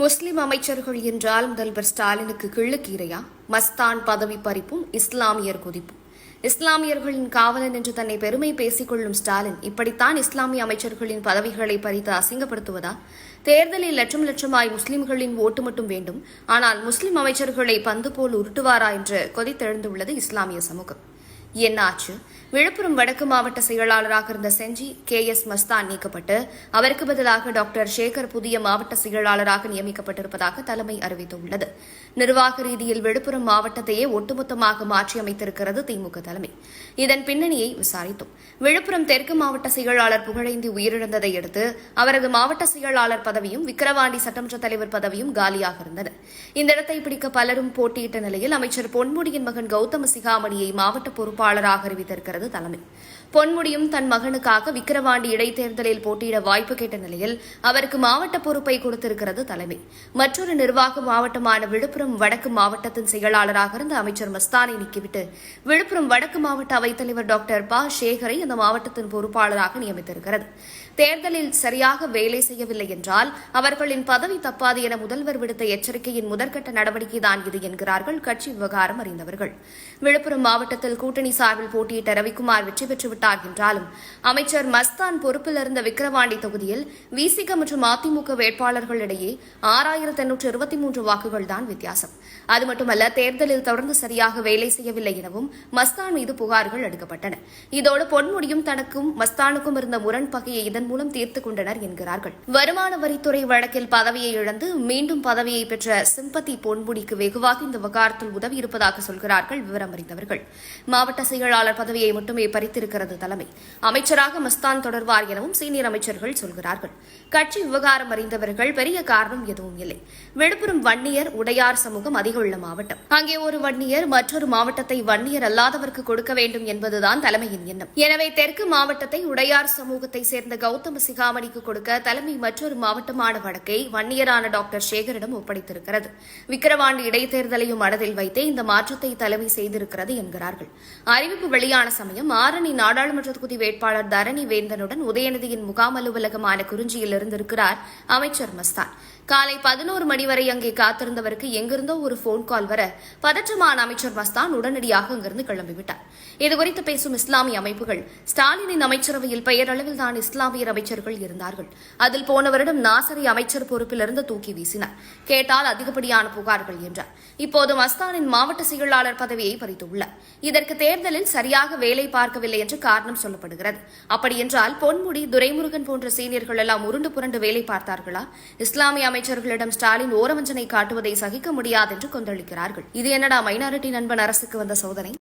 முஸ்லிம் அமைச்சர்கள் என்றால் முதல்வர் ஸ்டாலினுக்கு கிள்ளுக்கீரையா? மஸ்தான் பதவி பறிப்பும் இஸ்லாமியர் குதிப்பும். இஸ்லாமியர்களின் காவலன் என்று தன்னை பெருமை பேசிக் கொள்ளும் ஸ்டாலின் இப்படித்தான் இஸ்லாமிய அமைச்சர்களின் பதவிகளை பறித்து அசிங்கப்படுத்துவதா? தேர்தலில் லட்சம் லட்சமாய் முஸ்லிம்களின் ஓட்டு மட்டும் வேண்டும். ஆனால் முஸ்லிம் அமைச்சர்களை பந்து போல் உருட்டுவாரா என்று கொதித்தெழுந்துள்ளது இஸ்லாமிய சமூகம். என்னாச்சு? விழுப்புரம் வடக்கு மாவட்ட செயலாளராக இருந்த செஞ்சி கே எஸ் மஸ்தான் நீக்கப்பட்டு அவருக்கு பதிலாக டாக்டர் சேகர் புதிய மாவட்ட செயலாளராக நியமிக்கப்பட்டிருப்பதாக தலைமை அறிவித்துள்ளது. நிர்வாக ரீதியில் விழுப்புரம் மாவட்டத்தையே ஒட்டுமொத்தமாக மாற்றியமைத்திருக்கிறது திமுக தலைமை. இதன் பின்னணியை விசாரித்தோம். விழுப்புரம் தெற்கு மாவட்ட செயலாளர் புகழேந்தி உயிரிழந்ததை அடுத்து அவரது மாவட்ட செயலாளர் பதவியும் விக்கிரவாண்டி சட்டமன்ற தலைவர் பதவியும் காலியாக இருந்தன. இந்த இடத்தை பிடிக்க பலரும் போட்டியிட்ட நிலையில் அமைச்சர் பொன்முடியின் மகன் கௌதம சிகாமணியை மாவட்ட பொறுப்பு வேட்பாளராக அறிவித்திருக்கிறது தலைமை. பொன்முடியும் தன் மகனுக்காக விக்கிரவாண்டி இடைத்தேர்தலில் போட்டியிட வாய்ப்பு கேட்ட நிலையில் அவருக்கு மாவட்ட பொறுப்பை கொடுத்திருக்கிறது தலைமை. மற்றொரு நிர்வாக மாவட்டமான விழுப்புரம் வடக்கு மாவட்டத்தின் செயலாளராக இருந்த அமைச்சர் மஸ்தானை நீக்கிவிட்டு விழுப்புரம் வடக்கு மாவட்ட அவைத்தலைவர் டாக்டர் ப. சேகரை அந்த மாவட்டத்தின் பொறுப்பாளராக நியமித்திருக்கிறது. தேர்தலில் சரியாக வேலை செய்யவில்லை என்றால் அவர்களின் பதவி தப்பாது என முதல்வர் விடுத்த எச்சரிக்கையின் முதற்கட்ட நடவடிக்கைதான் இது என்கிறார்கள் கட்சி விவகாரம் அறிந்தவர்கள். விழுப்புரம் மாவட்டத்தில் கூட்டணி கூட்டணி சார்பில் போட்டியிட்ட ரவிக்குமார் வெற்றி பெற்றுவிட்டார் என்றாலும் அமைச்சர் மஸ்தான் பொறுப்பில் இருந்த விக்கிரவாண்டி தொகுதியில் விசிக மற்றும் அதிமுக வேட்பாளர்களிடையே ஆறாயிரத்து எண்ணூற்று இருபத்தி மூன்று வாக்குகள் தான் வித்தியாசம். அது மட்டுமல்ல தேர்தலில் தொடர்ந்து சரியாக வேலை செய்யவில்லை எனவும் மஸ்தான் மீது புகார்கள் எடுக்கப்பட்டன. இதோடு பொன்முடியும் தனக்கும் மஸ்தானுக்கும் இருந்த முரண் பகையை இதன் மூலம் தீர்த்துக் கொண்டனர் என்கிறார்கள். வருமான வரித்துறை வழக்கில் பதவியை இழந்து மீண்டும் பதவியை பெற்ற சிம்பத்தி பொன்முடிக்கு வெகுவாக இந்த விவகாரத்தில் உதவி இருப்பதாக சொல்கிறார்கள் விவரம் அறிந்தவர்கள் மாவட்ட செயலாளர் பதவியை மட்டுமே பறித்திருக்கிறது தலைமை. அமைச்சராக மஸ்தான் தொடர்வார் எனவும் சீனியர் அமைச்சர்கள் சொல்கிறார்கள். கட்சி விவகாரம் அறிந்தவர்கள் பெரிய காரணம் எதுவும் இல்லை. விழுப்புரம் வன்னியர் உடையார் சமூகம் அதிக மாவட்டம். அங்கே ஒரு வன்னியர் மற்றொரு மாவட்டத்தை வன்னியர் அல்லாதவருக்கு கொடுக்க வேண்டும் என்பதுதான் தலைமையின் எண்ணம். எனவே தெற்கு மாவட்டத்தை உடையார் சமூகத்தை சேர்ந்த கௌதம சிகாமணிக்கு கொடுக்க தலைமை மற்றொரு மாவட்டமான வடக்கை வன்னியரான டாக்டர் சேகரிடம் ஒப்படைத்திருக்கிறது. விக்கிரவாண்டி இடைத்தேர்தலையும் மனதில் வைத்தே இந்த மாற்றத்தை தலைமை செய்திருக்கிறது என்கிறார்கள். அறிவிப்பு வெளியான சமயம் ஆரணி நாடாளுமன்ற தொகுதி வேட்பாளர் தரணி வேந்தனுடன் உதயநிதியின் முகாம் அலுவலகமான குறிஞ்சியில் இருந்திருக்கிறார் அமைச்சர் மஸ்தான். காலை பதினோரு மணி வரை அங்கே காத்திருந்தவருக்கு எங்கிருந்தோ ஒரு போன் கால் வர பதற்றமான அமைச்சர் மஸ்தான் உடனடியாக அங்கிருந்து கிளம்பிவிட்டார். இதுகுறித்து பேசும் இஸ்லாமிய அமைப்புகள் ஸ்டாலினின் அமைச்சரவையில் பெயரளவில் தான் இஸ்லாமியர் அமைச்சர்கள் இருந்தார்கள். அதில் போன வருடம் நாசரை அமைச்சர் பொறுப்பிலிருந்து தூக்கி வீசினார். கேட்டால் அதிகப்படியான புகார்கள் என்றார். இப்போது மஸ்தானின் மாவட்ட செயலாளர் பதவியை பறித்துள்ளார். இதற்கு தேர்தலில் சரியாக வேலை பார்க்கவில்லை என்று காரணம் சொல்லப்படுகிறது. அப்படியென்றால் பொன்முடி துரைமுருகன் போன்ற சீனியர்கள் எல்லாம் உருண்டு புரண்டு வேலை பார்த்தார்களா? இஸ்லாமிய அமைச்சர்களிடம் ஸ்டாலின் ஓரவஞ்சனை காட்டுவதை சகிக்க முடியாது என்று கொந்தளிக்கிறார்கள். இது என்னடா மைனாரிட்டி நண்பன் அரசுக்கு வந்த சோதனை?